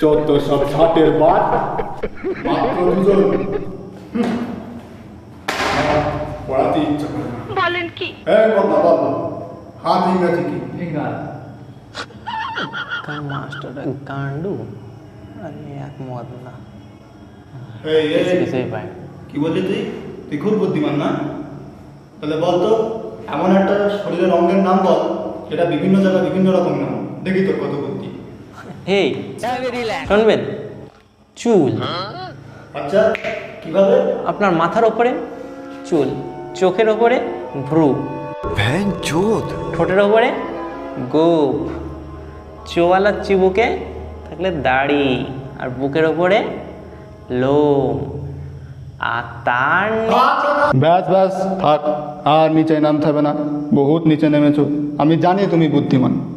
চোদ্দ সব ষাটের বাদ মাত্র দুজন হ্যাঁ, পড়াতে ইচ্ছা করে বলেন কি? হ্যাঁ কথা বল হাত ইংরাজি কি? কার মাস্টারটা কাণ্ডু আরে এক মদ না। এই কি বললি তুই? তুই খুব বুদ্ধিমান না? তাহলে বলতো এমন একটা শরীরের অঙ্গের নাম বল সেটা বিভিন্ন জায়গায় বিভিন্ন রকম নাম। দেখি তোর কত বুদ্ধি। এই শুনবেন? চুল। আচ্ছা কীভাবে? আপনার মাথার ওপরে চুল চোখের ওপরে ভ্রু ঠোঁটের ওপরে গোপ চোয়ালা চিবুকে থাকলে দাড়ি আর বুকের ওপরে লোম। আর তার নি- ব্যাস ব্যাস থাক আর নিচে নামতে হবে না বহুত নিচে নেমেছো। আমি জানি তুমি বুদ্ধিমান।